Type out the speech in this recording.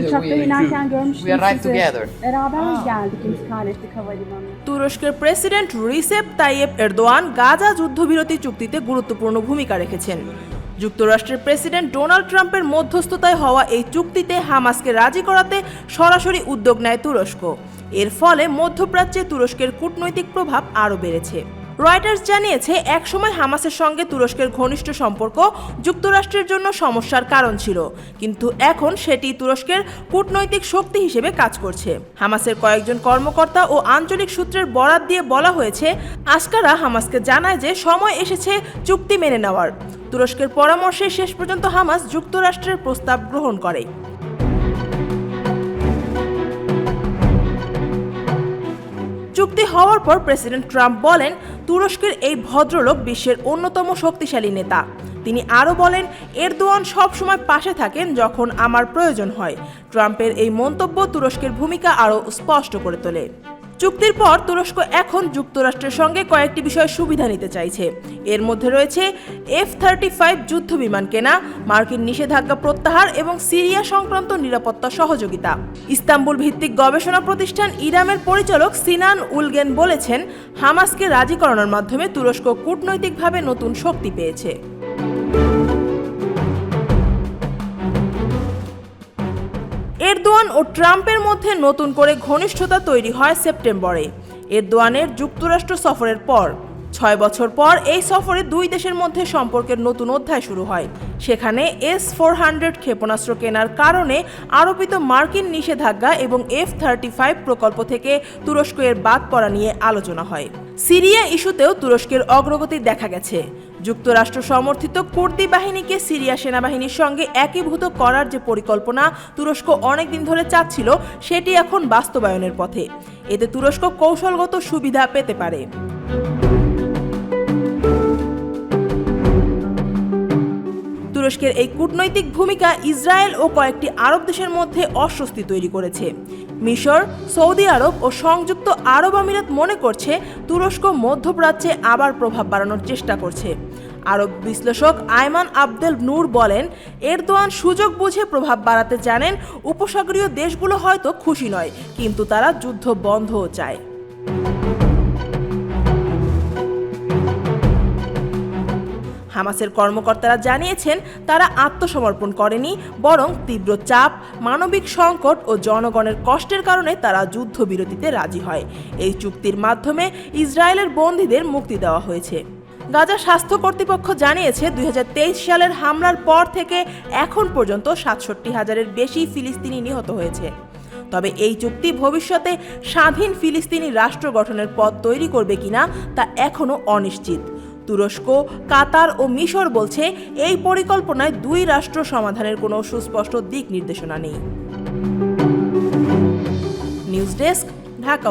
Uçakta we- inerken görmüştüm sizi. together. Beraber geldik intikal ettik havalimanına. তুরস্কের president Recep Tayyip Erdogan Gaza যুদ্ধবিরতি চুক্তিতে গুরুত্বপূর্ণ ভূমিকা রেখেছেন যুক্তরাষ্ট্রের প্রেসিডেন্ট ডোনাল্ড ট্রাম্পের মধ্যস্থতায় হওয়া এই চুক্তিতে হামাসকে রাজি করাতে সরাসরি উদ্যোগ নেয় তুরস্ক এর ফলে মধ্যপ্রাচ্যে তুরস্কের কূটনৈতিক প্রভাব আরও বেড়েছে রয়টার্স জানিয়েছে, একসময় হামাসের সঙ্গে তুরস্কের ঘনিষ্ঠ সম্পর্ক যুক্তরাষ্ট্রের জন্য সমস্যার কারণ ছিল, কিন্তু এখন সেটি তুরস্কের কূটনৈতিক শক্তি হিসেবে কাজ করছে। হামাসের কয়েকজন কর্মকর্তা ও আঞ্চলিক সূত্রের বরাত দিয়ে বলা হয়েছে আস্কারা হামাসকে জানায় যে সময় এসেছে চুক্তি মেনে নেওয়ার। তুরস্কের পরামর্শে শেষ পর্যন্ত হামাস যুক্তরাষ্ট্রের প্রস্তাব গ্রহণ করে। হওয়ার পর প্রেসিডেন্ট ট্রাম্প বলেন, তুরস্কের এই ভদ্রলোক বিশ্বের অন্যতম শক্তিশালী নেতা। তিনি আরও বলেন, এরদোয়ান সবসময় পাশে থাকেন যখন আমার প্রয়োজন হয়। ট্রাম্পের এই মন্তব্য তুরস্কের ভূমিকা আরও স্পষ্ট করে তোলে। চুক্তির পর তুরস্ক এখন যুক্তরাষ্ট্রের সঙ্গে কয়েকটি বিষয়ে সুবিধা নিতে চাইছে। এর মধ্যে রয়েছে এফ থার্টি ফাইভ যুদ্ধ বিমান কেনা, মার্কিন নিষেধাজ্ঞা প্রত্যাহার এবং সিরিয়া সংক্রান্ত নিরাপত্তা সহযোগিতা। ইস্তাম্বুল ভিত্তিক গবেষণা প্রতিষ্ঠান ইরামের পরিচালক সিনান উলগেন বলেছেন, হামাসকে রাজি করানোর মাধ্যমে তুরস্ক কূটনৈতিকভাবে নতুন শক্তি পেয়েছে। এরদোয়ান ও ট্রাম্পের মধ্যে নতুন করে ঘনিষ্ঠতা তৈরি হয় সেপ্টেম্বরে। এরদোয়ানের যুক্তরাষ্ট্র সফরের পর ছয় বছর পর এই সফরে দুই দেশের মধ্যে সম্পর্কের নতুন অধ্যায় শুরু হয়। সেখানে এস ফোর হান্ড্রেড ক্ষেপণাস্ত্র কেনার কারণে আরোপিত মার্কিন নিষেধাজ্ঞা এবং এফ থার্টি ফাইভ প্রকল্প থেকে তুরস্ক এর বাদ পড়া নিয়ে আলোচনা হয়। সিরিয়া ইস্যুতেও তুরস্কের অগ্রগতি দেখা গেছে। যুক্তরাষ্ট্র সমর্থিত কুর্দি বাহিনীকে সিরিয়া সেনাবাহিনীর সঙ্গে একীভূত করার যে পরিকল্পনা তুরস্ক অনেকদিন ধরে চাচ্ছিল, সেটি এখন বাস্তবায়নের পথে। এতে তুরস্ক কৌশলগত সুবিধা পেতে পারে। তুরস্কের এই কূটনৈতিক ভূমিকা ইসরায়েল ও কয়েকটি আরব দেশের মধ্যে অস্বস্তি তৈরি করেছে। মিশর, সৌদি আরব ও সংযুক্ত আরব আমিরাত মনে করছে তুরস্ক মধ্যপ্রাচ্যে আবার প্রভাব বাড়ানোর চেষ্টা করছে। আরব বিশ্লেষক আয়মান আবদেল নূর বলেন, এরদোয়ান সুযোগ বুঝে প্রভাব বাড়াতে জানেন, উপসাগরীয় দেশগুলো হয়তো খুশি নয়, কিন্তু তারা যুদ্ধ বন্ধও চায়। হামাসের কর্মকর্তারা জানিয়েছেন তারা আত্মসমর্পণ করেনি, বরং তীব্র চাপ, মানবিক সংকট ও জনগণের কষ্টের কারণে তারা যুদ্ধবিরতিতে রাজি হয়। এই চুক্তির মাধ্যমে ইসরায়েলের বন্দীদের মুক্তি দেওয়া হয়েছে। গাজা স্বাস্থ্য কর্তৃপক্ষ জানিয়েছে, দুই হাজার তেইশ সালের হামলার পর থেকে এখন পর্যন্ত সাতষট্টি হাজারের বেশি ফিলিস্তিনি নিহত হয়েছে। তবে এই চুক্তি ভবিষ্যতে স্বাধীন ফিলিস্তিনি রাষ্ট্র গঠনের পথ তৈরি করবে কিনা তা এখনও অনিশ্চিত। তুরস্ক, কাতার ও মিশর বলছে এই পরিকল্পনায় দুই রাষ্ট্র সমাধানের কোনো সুস্পষ্ট দিক নির্দেশনা নেই। News desk, Dhaka